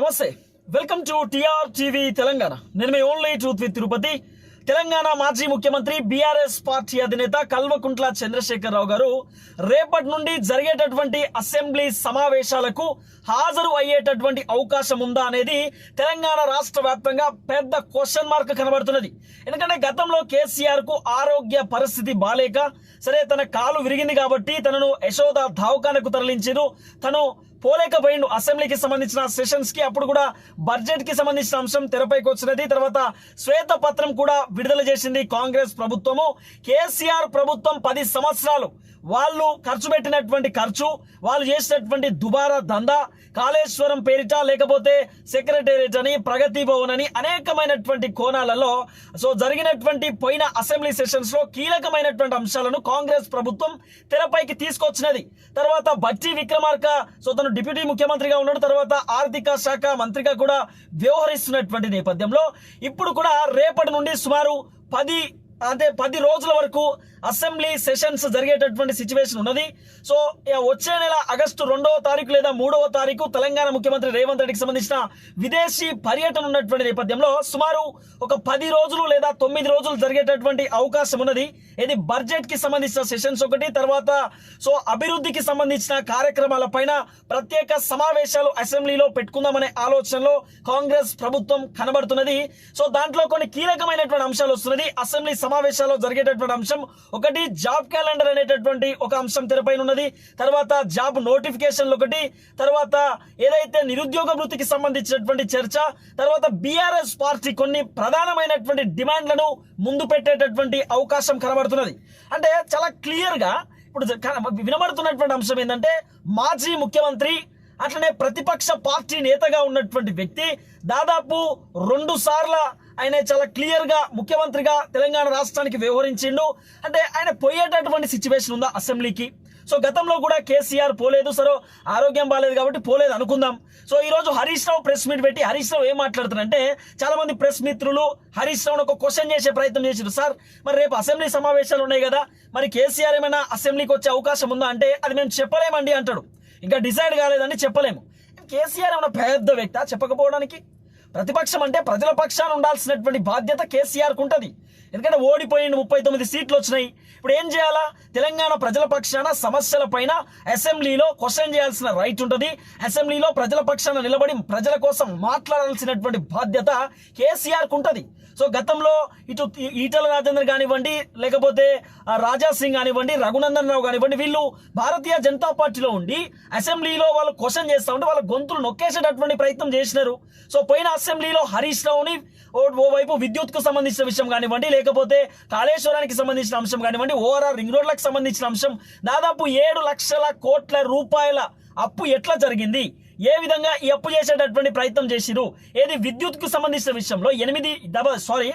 నమస్తే. Welcome to TR TV Telangana. నేను మీ only truth with Tirupati. Telangana మాజీ ముఖ్యమంత్రి బీఆర్ఎస్ పార్టీ అధినేత కల్వకుంట్ల చంద్రశేఖరరావు గారు రేపటి నుండి జరిగేటటువంటి అసెంబ్లీ సమావేశాలకు హాజరు అయ్యేటటువంటి అవకాశం ఉందా అనేది తెలంగాణ రాష్ట్ర వ్యాప్తంగా పెద్ద క్వశ్చన్ మార్క్ కనబడుతున్నది. ఎందుకంటే గతంలో కేసీఆర్కు ఆరోగ్య పరిస్థితి బాలేక సరే తన కాలు విరిగింది కాబట్టి తనను యశోద ధావకానకు తరలించారు తను పోలేకపోయిండు. అసెంబ్లీకి సంబంధించిన సెషన్స్కి అప్పుడు కూడా బడ్జెట్కి సంబంధించిన అంశం తెరపైకి వచ్చినది. తర్వాత శ్వేత పత్రం కూడా విడుదల చేసింది కాంగ్రెస్ ప్రభుత్వము. కేసీఆర్ ప్రభుత్వం పది సంవత్సరాలు వాళ్ళు ఖర్చు పెట్టినటువంటి ఖర్చు వాళ్ళు చేసినటువంటి దుబారా దందా కాళేశ్వరం పేరిట లేకపోతే సెక్రటేరియట్ అని ప్రగతి భవన్ అని అనేకమైనటువంటి కోణాలలో సో జరిగినటువంటి పోయిన అసెంబ్లీ సెషన్స్లో కీలకమైనటువంటి అంశాలను కాంగ్రెస్ ప్రభుత్వం తెరపైకి తీసుకొచ్చినది. తర్వాత బట్టి విక్రమార్క సో తను డిప్యూటీ ముఖ్యమంత్రిగా ఉన్నాడు తర్వాత ఆర్థిక శాఖ మంత్రిగా కూడా వ్యవహరిస్తున్నటువంటి నేపథ్యంలో ఇప్పుడు కూడా రేపటి నుండి సుమారు పది అంటే పది రోజుల వరకు అసెంబ్లీ సెషన్స్ జరిగేటటువంటి సిచ్యువేషన్ ఉన్నది. సో ఇక వచ్చే నెల ఆగస్టు రెండవ తారీఖు లేదా మూడవ తారీఖు తెలంగాణ ముఖ్యమంత్రి రేవంత్ రెడ్డికి సంబంధించిన విదేశీ పర్యటన ఉన్నటువంటి నేపథ్యంలో సుమారు ఒక పది రోజులు లేదా తొమ్మిది రోజులు జరిగేటటువంటి అవకాశం ఉన్నది. ఇది బడ్జెట్కి సంబంధించిన సెషన్స్ ఒకటి తర్వాత సో అభివృద్ధికి సంబంధించిన కార్యక్రమాల పైన ప్రత్యేక సమావేశాలు అసెంబ్లీలో పెట్టుకుందామనే ఆలోచనలో కాంగ్రెస్ ప్రభుత్వం కనబడుతున్నది. సో దాంట్లో కొన్ని కీలకమైనటువంటి అంశాలు వస్తున్నది. అసెంబ్లీ సమావేశాల్లో జరిగేటటువంటి అంశం ఒకటి జాబ్ క్యాలెండర్ అనేటటువంటి ఒక అంశం తెరపైన ఉన్నది తర్వాత జాబ్ నోటిఫికేషన్లు ఒకటి తర్వాత ఏదైతే నిరుద్యోగ వృత్తికి సంబంధించినటువంటి చర్చ తర్వాత బీఆర్ఎస్ పార్టీ కొన్ని ప్రధానమైనటువంటి డిమాండ్లను ముందు పెట్టేటటువంటి అవకాశం కనబడుతున్నది. అంటే చాలా క్లియర్గా ఇప్పుడు వినబడుతున్నటువంటి అంశం ఏంటంటే మాజీ ముఖ్యమంత్రి అట్లనే ప్రతిపక్ష పార్టీ నేతగా ఉన్నటువంటి వ్యక్తి దాదాపు రెండు సార్ల ఆయన చాలా క్లియర్గా ముఖ్యమంత్రిగా తెలంగాణ రాష్ట్రానికి వ్యవహరించిండు. అంటే ఆయన పోయేటటువంటి సిచ్యువేషన్ ఉందా అసెంబ్లీకి? సో గతంలో కూడా కేసీఆర్ పోలేదు సరే ఆరోగ్యం బాగాలేదు కాబట్టి పోలేదు అనుకుందాం. సో ఈ రోజు హరీష్ రావు ప్రెస్ మీట్ పెట్టి హరీష్ రావు ఏం మాట్లాడుతున్నారంటే చాలా మంది ప్రెస్ మిత్రులు హరీష్ రావును ఒక క్వశ్చన్ చేసే ప్రయత్నం చేశారు సార్ మరి రేపు అసెంబ్లీ సమావేశాలు ఉన్నాయి కదా మరి కేసీఆర్ ఏమైనా అసెంబ్లీకి వచ్చే అవకాశం ఉందా? అంటే అది మేము చెప్పలేమండి అంటాడు. ఇంకా డిసైడ్ కాలేదని చెప్పలేము. కేసీఆర్ ఏమైనా పెద్ద వ్యక్తి చెప్పకపోవడానికి? ప్రతిపక్షం అంటే ప్రజల పక్షాన ఉండాల్సినటువంటి బాధ్యత కేసీఆర్కు ఉంటుంది. ఎందుకంటే ఓడిపోయిన ముప్పై తొమ్మిది సీట్లు వచ్చినాయి. ఇప్పుడు ఏం చేయాలా? తెలంగాణ ప్రజల పక్షాన సమస్యల పైన అసెంబ్లీలో క్వశ్చన్ చేయాల్సిన రైట్ ఉంటుంది. అసెంబ్లీలో ప్రజల పక్షాన నిలబడి ప్రజల కోసం మాట్లాడాల్సినటువంటి బాధ్యత కేసీఆర్కు ఉంటుంది. సో గతంలో ఇటు ఈటల రాజేందర్ కానివ్వండి లేకపోతే రాజా సింగ్ కానివ్వండి రఘునందన్ రావు కానివ్వండి వీళ్ళు భారతీయ జనతా పార్టీలో ఉండి అసెంబ్లీలో వాళ్ళు క్వశ్చన్ చేస్తా ఉంటే వాళ్ళ గొంతులు నొక్కేసేటటువంటి ప్రయత్నం చేసినారు. సో పోయిన అసెంబ్లీలో హరీష్ రావుని ఓ- ఓవైపు విద్యుత్కు సంబంధించిన విషయం కానివ్వండి లేకపోతే కాళేశ్వరానికి సంబంధించిన అంశం కానివ్వండి ఓఆర్ఆర్ రింగ్ రోడ్లకు సంబంధించిన అంశం. దాదాపు ఏడు లక్షల కోట్ల రూపాయల అప్పు ఎట్లా జరిగింది? ఏ విధంగా ఈ అప్పు చేసేటటువంటి ప్రయత్నం చేసిరు? ఏది విద్యుత్కు సంబంధించిన విషయంలో ఎనిమిది డబల్ సారీ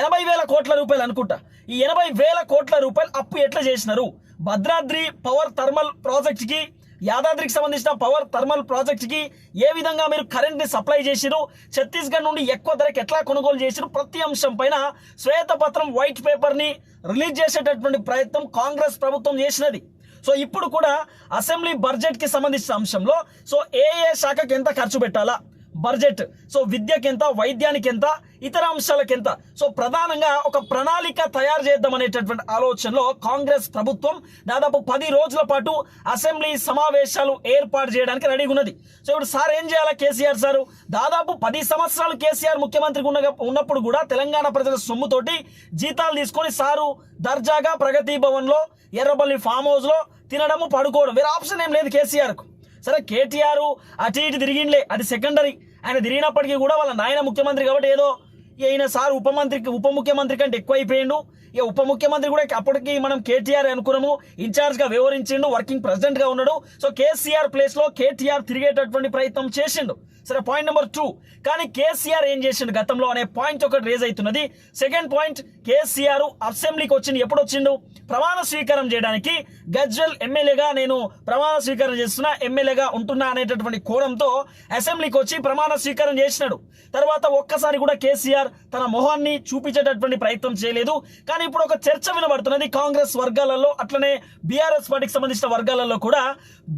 ఎనభై వేల కోట్ల రూపాయలు అనుకుంటా. ఈ ఎనభై వేల కోట్ల రూపాయలు అప్పు ఎట్లా చేసినారు? భద్రాద్రి పవర్ థర్మల్ ప్రాజెక్ట్కి యాదాద్రికి సంబంధించిన పవర్ థర్మల్ ప్రాజెక్ట్కి ఏ విధంగా మీరు కరెంట్ని సప్లై చేసిరు? ఛత్తీస్గఢ్ నుండి ఎక్కువ ధరకు ఎట్లా కొనుగోలు చేసిరు? ప్రతి అంశం పైన శ్వేతపత్రం వైట్ పేపర్ని రిలీజ్ చేసేటటువంటి ప్రయత్నం కాంగ్రెస్ ప్రభుత్వం చేసినది. సో ఇప్పుడు కూడా అసెంబ్లీ బడ్జెట్కి సంబంధించిన అంశంలో సో ఏ ఏ శాఖకి ఎంత ఖర్చు పెట్టాలా? బడ్జెట్. సో విద్యకి ఎంత వైద్యానికి ఎంత ఇతర అంశాలకు ఎంత సో ప్రధానంగా ఒక ప్రణాళిక తయారు చేద్దాం అనేటటువంటి ఆలోచనలో కాంగ్రెస్ ప్రభుత్వం దాదాపు పది రోజుల పాటు అసెంబ్లీ సమావేశాలు ఏర్పాటు చేయడానికి రెడీగా ఉన్నది. సో ఇప్పుడు సార్ ఏం చేయాలా కేసీఆర్ సారు? దాదాపు పది సంవత్సరాలు కేసీఆర్ ముఖ్యమంత్రిగా ఉన్న ఉన్నప్పుడు కూడా తెలంగాణ ప్రజల సొమ్ముతోటి జీతాలు తీసుకొని సారు దర్జాగా ప్రగతి భవన్లో ఎర్రబల్లి ఫామ్ హౌస్లో తినడము పడుకోవడం. వేరే ఆప్షన్ ఏం లేదు కేసీఆర్కు. సరే కేటీఆర్ అటు ఇటు తిరిగిండ్లే. అది సెకండరీ ఆయన తిరిగినప్పటికీ కూడా వాళ్ళ నాయన ముఖ్యమంత్రి కాబట్టి ఏదో ఈయన సార్ ఉప మంత్రికి ఉప ముఖ్యమంత్రి కంటే ఎక్కువ అయిపోయిండు ఇక ఉప ముఖ్యమంత్రి కూడా అప్పటికి మనం కేటీఆర్ అనుకున్నాము. ఇన్ఛార్జ్గా వివరించిండు వర్కింగ్ ప్రెసిడెంట్గా ఉన్నాడు. సో కేసీఆర్ ప్లేస్లో కేటీఆర్ తిరిగేటటువంటి ప్రయత్నం చేసిండు. సరే పాయింట్ నెంబర్ టూ కానీ కేసీఆర్ ఏం చేసిండు గతంలో అనే పాయింట్ ఒకటి రేజ్ అవుతున్నది. సెకండ్ పాయింట్ కేసీఆర్ అసెంబ్లీకి వచ్చింది ఎప్పుడు వచ్చిండు? ప్రమాణ స్వీకారం చేయడానికి గజ్వెల్ ఎమ్మెల్యేగా నేను ప్రమాణ స్వీకారం చేస్తున్నా ఎమ్మెల్యేగా ఉంటున్నా అనేటటువంటి కోణంతో అసెంబ్లీకి వచ్చి ప్రమాణ స్వీకారం చేసినాడు. తర్వాత ఒక్కసారి కూడా కేసీఆర్ తన మొహాన్ని చూపించేటటువంటి ప్రయత్నం చేయలేదు. కానీ ఇప్పుడు ఒక చర్చ వినబడుతున్నది. కాంగ్రెస్ వర్గాలలో అట్లనే బీఆర్ఎస్ పార్టీకి సంబంధించిన వర్గాలలో కూడా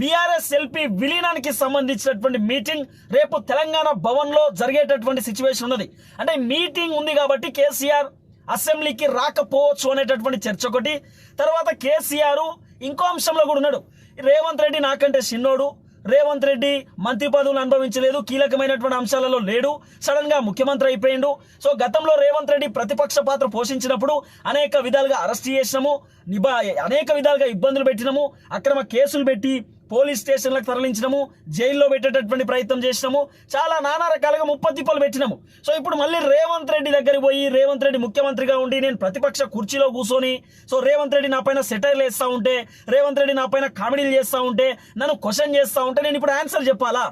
బీఆర్ఎస్ ఎల్పీ విలీనానికి సంబంధించినటువంటి మీటింగ్ రేపు తెలంగాణ భవన్లో జరిగేటటువంటి సిచ్యువేషన్ ఉన్నది. అంటే మీటింగ్ ఉంది కాబట్టి కేసీఆర్ అసెంబ్లీకి రాకపోవచ్చు అనేటటువంటి చర్చ ఒకటి. తర్వాత కేసీఆర్ ఇంకో అంశంలో కూడా ఉన్నాడు. రేవంత్ రెడ్డి నాకంటే చిన్నోడు. రేవంత్ రెడ్డి మంత్రి పదవులు అనుభవించలేదు. కీలకమైనటువంటి అంశాలలో లేడు. సడన్గా ముఖ్యమంత్రి అయిపోయిండు. సో గతంలో రేవంత్ రెడ్డి ప్రతిపక్ష పాత్ర పోషించినప్పుడు అనేక విధాలుగా అరెస్ట్ చేసినాము. నిబా అనేక విధాలుగా ఇబ్బందులు పెట్టినాము. అక్రమ కేసులు పెట్టి పోలీస్ స్టేషన్లకు తరలించినము జైల్లో పెట్టేటటువంటి ప్రయత్నం చేసినాము చాలా నానా రకాలుగా ముప్పతిప్పలు పెట్టినాము. సో ఇప్పుడు మళ్ళీ రేవంత్ రెడ్డి దగ్గరికి పోయి రేవంత్ రెడ్డి ముఖ్యమంత్రిగా ఉండి నేను ప్రతిపక్ష కుర్చీలో కూర్చొని సో రేవంత్ రెడ్డి నా పైన సెటైర్లు వేస్తూ ఉంటే రేవంత్ రెడ్డి నా పైన కామెడీలు చేస్తూ ఉంటే నన్ను క్వశ్చన్ చేస్తూ ఉంటే నేను ఇప్పుడు ఆన్సర్ చెప్పాలా?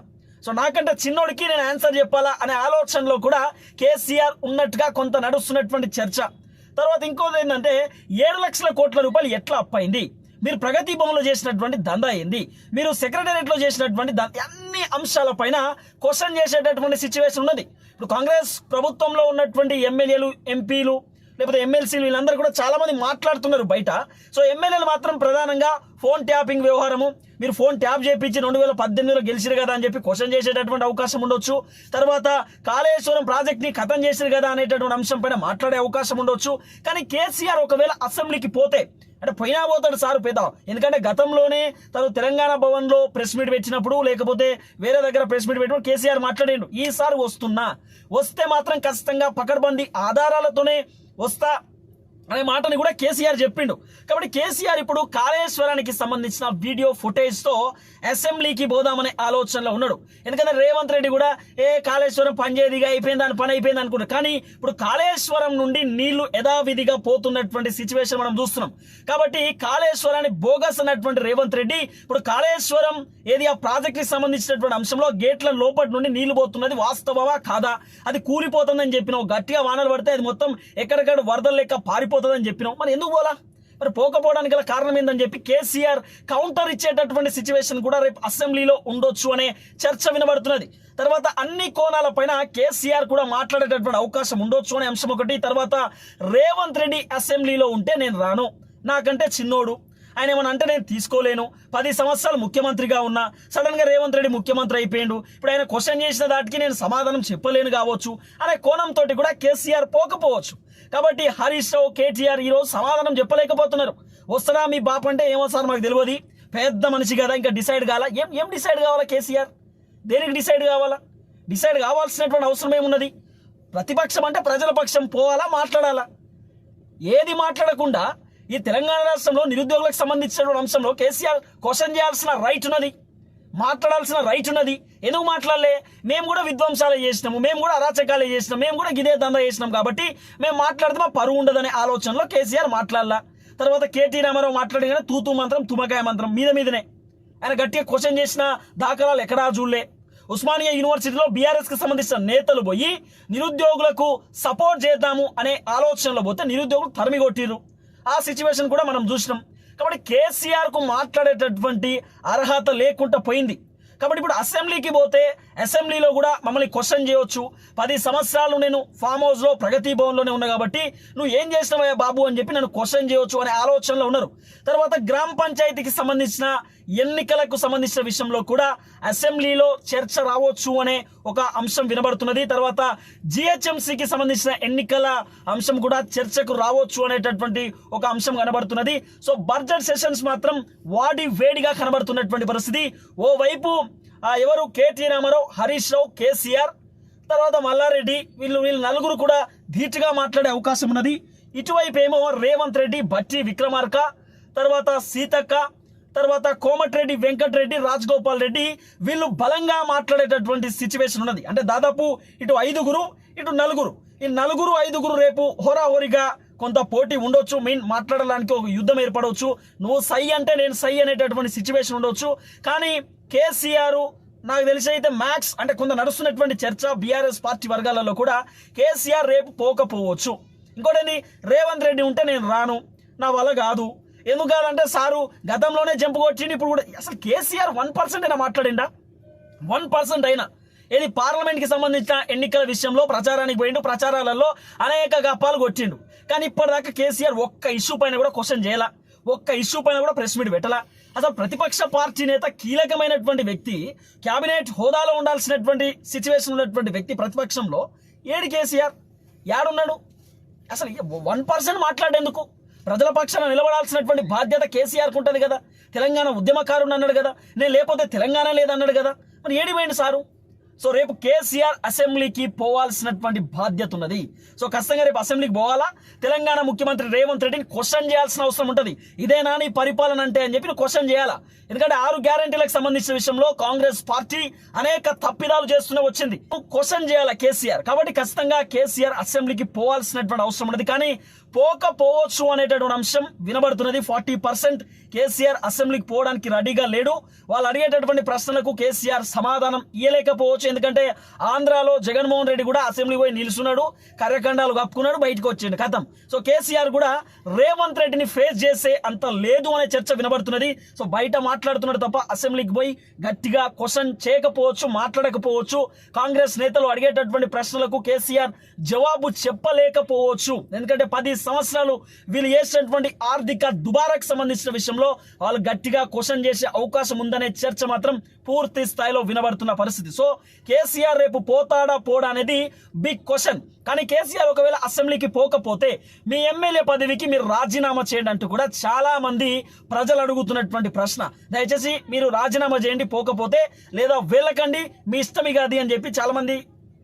సో నాకంటే చిన్నోడికి నేను ఆన్సర్ చెప్పాలా అనే ఆలోచనలో కూడా కేసీఆర్ ఉన్నట్టుగా కొంత నడుస్తున్నటువంటి చర్చ. తర్వాత ఇంకోది ఏంటంటే ఏడు లక్షల కోట్ల రూపాయలు ఎట్లా అప్పైంది మీరు ప్రగతి భవన్లో చేసినటువంటి దందా ఏంది? మీరు సెక్రటేరియట్లో చేసినటువంటి దందా అన్ని అంశాలపైన క్వశ్చన్ చేసేటటువంటి సిచ్యువేషన్ ఉన్నది. ఇప్పుడు కాంగ్రెస్ ప్రభుత్వంలో ఉన్నటువంటి ఎమ్మెల్యేలు ఎంపీలు లేకపోతే ఎమ్మెల్సీలు వీళ్ళందరూ కూడా చాలామంది మాట్లాడుతున్నారు బయట. సో ఎమ్మెల్యేలు మాత్రం ప్రధానంగా ఫోన్ ట్యాపింగ్ వ్యవహారము మీరు ఫోన్ ట్యాప్ చేయించి రెండు వేల పద్దెనిమిదిలో గెలిచిరు కదా అని చెప్పి క్వశ్చన్ చేసేటటువంటి అవకాశం ఉండొచ్చు. తర్వాత కాళేశ్వరం ప్రాజెక్ట్ని కథం ఖతం చేసిరు కదా అనేటటువంటి అంశం పైన మాట్లాడే అవకాశం ఉండొచ్చు. కానీ కేసీఆర్ ఒకవేళ అసెంబ్లీకి పోతే అంటే పోయినా పోతాడు సార్ పేద ఎందుకంటే గతంలోనే తను తెలంగాణ భవన్లో ప్రెస్ మీట్ పెట్టినప్పుడు లేకపోతే వేరే దగ్గర ప్రెస్ మీట్ పెట్టినప్పుడు కేసీఆర్ మాట్లాడిండు ఈసారి వస్తున్నా. వస్తే మాత్రం ఖచ్చితంగా పకడ్బందీ ఆధారాలతోనే వస్తా అనే మాటని కూడా కేసీఆర్ చెప్పిండు. కాబట్టి కేసీఆర్ ఇప్పుడు కాళేశ్వరానికి సంబంధించిన వీడియో ఫుటేజ్తో అసెంబ్లీకి పోదామనే ఆలోచనలో ఉన్నాడు. ఎందుకంటే రేవంత్ రెడ్డి కూడా ఏ కాళేశ్వరం పనిచేదిగా అయిపోయింది దాని పని అయిపోయింది అనుకున్నాడు కానీ ఇప్పుడు కాళేశ్వరం నుండి నీళ్ళు యథావిధిగా పోతున్నటువంటి సిచ్యువేషన్ మనం చూస్తున్నాం. కాబట్టి కాళేశ్వరాన్ని బోగస్ అన్నటువంటి రేవంత్ రెడ్డి ఇప్పుడు కాళేశ్వరం ఏది ఆ ప్రాజెక్ట్కి సంబంధించినటువంటి అంశంలో గేట్ల లోపటి నుండి నీళ్ళు పోతున్నది వాస్తవమా కాదా? అది కూలిపోతుందని చెప్పిన గట్టిగా వానలు పడితే అది మొత్తం ఎక్కడికక్కడ వరదలు లెక్క పోతుందని చెప్పినావు మరి ఎందుకు పోలా? మరి పోకపోవడానికి గల కారణం ఏందని చెప్పి కేసీఆర్ కౌంటర్ ఇచ్చేటటువంటి సిచ్యువేషన్ కూడా రేపు అసెంబ్లీలో ఉండొచ్చు అనే చర్చ వినబడుతున్నది. తర్వాత అన్ని కోణాల పైన కేసీఆర్ కూడా మాట్లాడేటటువంటి అవకాశం ఉండొచ్చు అనే అంశం ఒకటి. తర్వాత రేవంత్ రెడ్డి అసెంబ్లీలో ఉంటే నేను రాను. నాకంటే చిన్నోడు. ఆయన ఏమన్నా అంటే నేను తీసుకోలేను. పది సంవత్సరాలు ముఖ్యమంత్రిగా ఉన్నా. సడన్గా రేవంత్ రెడ్డి ముఖ్యమంత్రి అయిపోయిండు. ఇప్పుడు ఆయన క్వశ్చన్ చేసిన దాటికి నేను సమాధానం చెప్పలేను కావచ్చు అనే కోణంతో కూడా కేసీఆర్ పోకపోవచ్చు. కాబట్టి హరీష్ రావు కేటీఆర్ ఈరోజు సమాధానం చెప్పలేకపోతున్నారు. వస్తారా మీ బాప అంటే ఏమో సార్ మాకు తెలియదు. పెద్ద మనిషి కదా ఇంకా డిసైడ్ కావాలా ఏం ఏం డిసైడ్ కావాలా కేసీఆర్? దేనికి డిసైడ్ కావాలా? డిసైడ్ కావాల్సినటువంటి అవసరం ఏమున్నది? ప్రతిపక్షం అంటే ప్రజల పక్షం పోవాలా మాట్లాడాలా? ఏది మాట్లాడకుండా ఈ తెలంగాణ రాష్ట్రంలో నిరుద్యోగులకు సంబంధించినటువంటి అంశంలో కేసీఆర్ క్వశ్చన్ చేయాల్సిన రైట్ ఉన్నది. మాట్లాడాల్సిన రైట్ ఉన్నది. ఎందుకు మాట్లాడలే? మేము కూడా విధ్వంసాలు చేసినాము. మేము కూడా అరాచకాలు చేసినాం మేము కూడా గిదే దందా చేసినాం కాబట్టి మేము మాట్లాడితే మా పరువు ఉండదనే ఆలోచనలో కేసీఆర్ మాట్లాడాల. తర్వాత కేటీ రామారావు మాట్లాడి కానీ మంత్రం తుమకాయ మంత్రం మీద మీదనే. ఆయన గట్టిగా క్వశ్చన్ చేసిన దాఖలాలు ఎక్కడా చూడలే. ఉస్మానియా యూనివర్సిటీలో బీఆర్ఎస్కి సంబంధించిన నేతలు పోయి నిరుద్యోగులకు సపోర్ట్ చేద్దాము అనే ఆలోచనలో పోతే నిరుద్యోగులు తరిమి కొట్టిరు ఆ సిచ్యువేషన్ కూడా మనం చూసినాం. కాబట్టి కేసీఆర్కు మాట్లాడేటటువంటి అర్హత లేకుండా పోయింది. కాబట్టి ఇప్పుడు అసెంబ్లీకి పోతే అసెంబ్లీలో కూడా మమ్మల్ని క్వశ్చన్ చేయొచ్చు. పది సంవత్సరాలు నేను ఫామ్ హౌస్లో ప్రగతి భవన్లోనే ఉన్నా కాబట్టి నువ్వు ఏం చేసినవయ్యా బాబు అని చెప్పి నన్ను క్వశ్చన్ చేయొచ్చు అనే ఆలోచనలో ఉన్నారు. తర్వాత గ్రామ పంచాయతీకి సంబంధించిన ఎన్నికలకు సంబంధించిన విషయంలో కూడా అసెంబ్లీలో చర్చ రావచ్చు అనే ఒక అంశం వినబడుతున్నది. తర్వాత జిహెచ్ఎంసీకి సంబంధించిన ఎన్నికల అంశం కూడా చర్చకు రావచ్చు అనేటటువంటి ఒక అంశం కనబడుతున్నది. సో బడ్జెట్ సెషన్స్ మాత్రం వాడి వేడిగా కనబడుతున్నటువంటి పరిస్థితి. ఓవైపు ఎవరు కేటీ రామారావు హరీష్ రావు కేసీఆర్ తర్వాత మల్లారెడ్డి వీళ్ళు వీళ్ళు నలుగురు కూడా ధీటుగా మాట్లాడే అవకాశం ఉన్నది. ఇటువైపు ఏమో రేవంత్ రెడ్డి భట్టి విక్రమార్క తర్వాత సీతక్క తర్వాత కోమటిరెడ్డి వెంకటరెడ్డి రాజగోపాల్ రెడ్డి వీళ్ళు బలంగా మాట్లాడేటటువంటి సిచ్యువేషన్ ఉన్నది. అంటే దాదాపు ఇటు ఐదుగురు ఇటు నలుగురు. ఈ నలుగురు ఐదుగురు రేపు హోరాహోరిగా కొంత పోటీ ఉండొచ్చు. మెయిన్ మాట్లాడడానికి ఒక యుద్ధం ఏర్పడవచ్చు. నువ్వు సై అంటే నేను సై అనేటటువంటి సిచ్యువేషన్ ఉండొచ్చు. కానీ కేసీఆర్ నాకు తెలిసి అయితే మ్యాక్స్ అంటే కొంత నడుస్తున్నటువంటి చర్చ బీఆర్ఎస్ పార్టీ వర్గాలలో కూడా కేసీఆర్ రేపు పోకపోవచ్చు. ఇంకోటి రేవంత్ రెడ్డి ఉంటే నేను రాను. నా వల్ల కాదు. ఎందుకంటే సారు గతంలోనే జంపు కొట్టిండు ఇప్పుడు కూడా అసలు కేసీఆర్ వన్ పర్సెంట్ అయినా మాట్లాడిండా? వన్ పర్సెంట్ అయినా. ఇది పార్లమెంట్కి సంబంధించిన ఎన్నికల విషయంలో ప్రచారానికి పోయిండు ప్రచారాలలో అనేక గప్పాలు కొట్టిండు. కానీ ఇప్పటిదాకా కేసీఆర్ ఒక్క ఇష్యూ పైన కూడా క్వశ్చన్ చేయాల? ఒక్క ఇష్యూ పైన కూడా ప్రెస్ మీట్ పెట్టాల? అసలు ప్రతిపక్ష పార్టీ నేత కీలకమైనటువంటి వ్యక్తి క్యాబినెట్ హోదాలో ఉండాల్సినటువంటి సిచ్యువేషన్ ఉన్నటువంటి వ్యక్తి ప్రతిపక్షంలో ఏడు కేసీఆర్? యాడున్నాడు? అసలు వన్ పర్సెంట్ మాట్లాడేందుకు? ప్రజల పక్షాన నిలబడాల్సినటువంటి బాధ్యత కేసీఆర్ ఉంటుంది కదా. తెలంగాణ ఉద్యమకారుడు అన్నాడు కదా. నేను లేకపోతే తెలంగాణ లేదన్నాడు కదా. మరి ఏడిపోయింది సారు? సో రేపు కేసీఆర్ అసెంబ్లీకి పోవాల్సినటువంటి బాధ్యత ఉన్నది. సో ఖచ్చితంగా రేపు అసెంబ్లీకి పోవాలా? తెలంగాణ ముఖ్యమంత్రి రేవంత్ రెడ్డిని క్వశ్చన్ చేయాల్సిన అవసరం ఉంటుంది. ఇదేనా నీ పరిపాలన అంటే అని చెప్పి క్వశ్చన్ చేయాలా? ఎందుకంటే ఆరు గ్యారంటీలకు సంబంధించిన విషయంలో కాంగ్రెస్ పార్టీ అనేక తప్పిదాలు చేస్తూనే వచ్చింది. క్వశ్చన్ చేయాలా కేసీఆర్? కాబట్టి ఖచ్చితంగా కేసీఆర్ అసెంబ్లీకి పోవాల్సినటువంటి అవసరం ఉన్నది. కానీ పోకపోవచ్చు అనేటటువంటి అంశం వినబడుతున్నది. ఫార్టీ పర్సెంట్ కేసీఆర్ అసెంబ్లీకి పోవడానికి రెడీగా లేడు. వాళ్ళు అడిగేటటువంటి ప్రశ్నలకు కేసీఆర్ సమాధానం ఇయ్యలేకపోవచ్చు. ఎందుకంటే ఆంధ్రాలో జగన్మోహన్ రెడ్డి కూడా అసెంబ్లీ పోయి నిలుచున్నాడు కార్యకండాలు కప్పుకున్నాడు బయటకు వచ్చిండు. కథం. సో కేసీఆర్ కూడా రేవంత్ రెడ్డిని ఫేస్ చేసే అంత లేదు అనే చర్చ వినబడుతున్నది. సో బయట మాట్లాడుతున్నాడు తప్ప అసెంబ్లీకి పోయి గట్టిగా క్వశ్చన్ చేయకపోవచ్చు మాట్లాడకపోవచ్చు. కాంగ్రెస్ నేతలు అడిగేటటువంటి ప్రశ్నలకు కేసీఆర్ జవాబు చెప్పలేకపోవచ్చు. ఎందుకంటే పది సంవత్సరాలు వీళ్ళు చేసినటువంటి ఆర్థిక దుబారాకు సంబంధించిన విషయంలో వాళ్ళు గట్టిగా క్వశ్చన్ చేసే అవకాశం ఉందనే చర్చ మాత్రం పూర్తి స్థాయిలో వినబడుతున్న పరిస్థితి. సో కేసీఆర్ రేపు పోతాడా పోడా అనేది బిగ్ క్వశ్చన్ కానీ కేసీఆర్ ఒకవేళ అసెంబ్లీకి పోకపోతే మీ ఎమ్మెల్యే పదవికి మీరు రాజీనామా చేయండి అంటూ కూడా చాలా మంది ప్రజలు అడుగుతున్నటువంటి ప్రశ్న. దయచేసి మీరు రాజీనామా చేయండి పోకపోతే లేదా వెళ్ళకండి మీ ఇష్టం అది అని చెప్పి చాలా మంది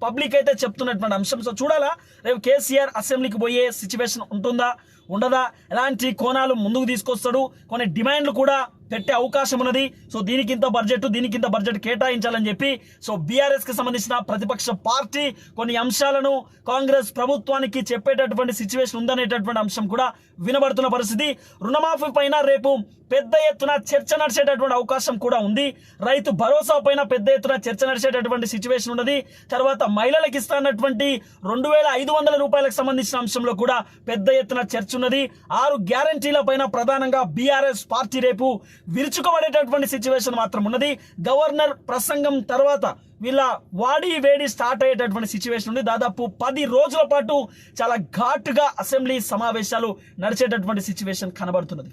పబ్లిక్ అయితే చెప్తున్నటువంటి అంశం. సో చూడాలా రేపు కేసీఆర్ అసెంబ్లీకి పోయే సిచ్యువేషన్ ఉంటుందా? ఉండదా? ఎలాంటి కోణాలు ముందుకు తీసుకొస్తాడు? కొన్ని డిమాండ్లు కూడా పెట్టే అవకాశం ఉన్నది. సో దీనికి ఇంత బడ్జెట్ దీనికి ఇంత బడ్జెట్ కేటాయించాలని చెప్పి సో బీఆర్ఎస్కి సంబంధించిన ప్రతిపక్ష పార్టీ కొన్ని అంశాలను కాంగ్రెస్ ప్రభుత్వానికి చెప్పేటటువంటి సిచ్యువేషన్ ఉందనేటటువంటి అంశం కూడా వినబడుతున్న పరిస్థితి. రుణమాఫీ పైన రేపు పెద్ద ఎత్తున చర్చ నడిచేటటువంటి అవకాశం కూడా ఉంది. రైతు భరోసా పైన పెద్ద ఎత్తున చర్చ నడిచేటటువంటి సిచ్యువేషన్ ఉన్నది. తర్వాత మహిళలకు ఇస్తానటువంటి రెండు వేల ఐదు వందల రూపాయలకు సంబంధించిన అంశంలో కూడా పెద్ద ఎత్తున చర్చ ఉన్నది. ఆరు గ్యారంటీల పైన ప్రధానంగా బీఆర్ఎస్ పార్టీ రేపు విరుచుకోబడేటటువంటి సిచ్యువేషన్ మాత్రం ఉన్నది. గవర్నర్ ప్రసంగం తర్వాత వీళ్ళ వాడి వేడి స్టార్ట్ అయ్యేటటువంటి సిచ్యువేషన్ ఉంది. దాదాపు పది రోజుల పాటు చాలా ఘాటుగా అసెంబ్లీ సమావేశాలు నడిచేటటువంటి సిచ్యువేషన్ కనబడుతున్నది.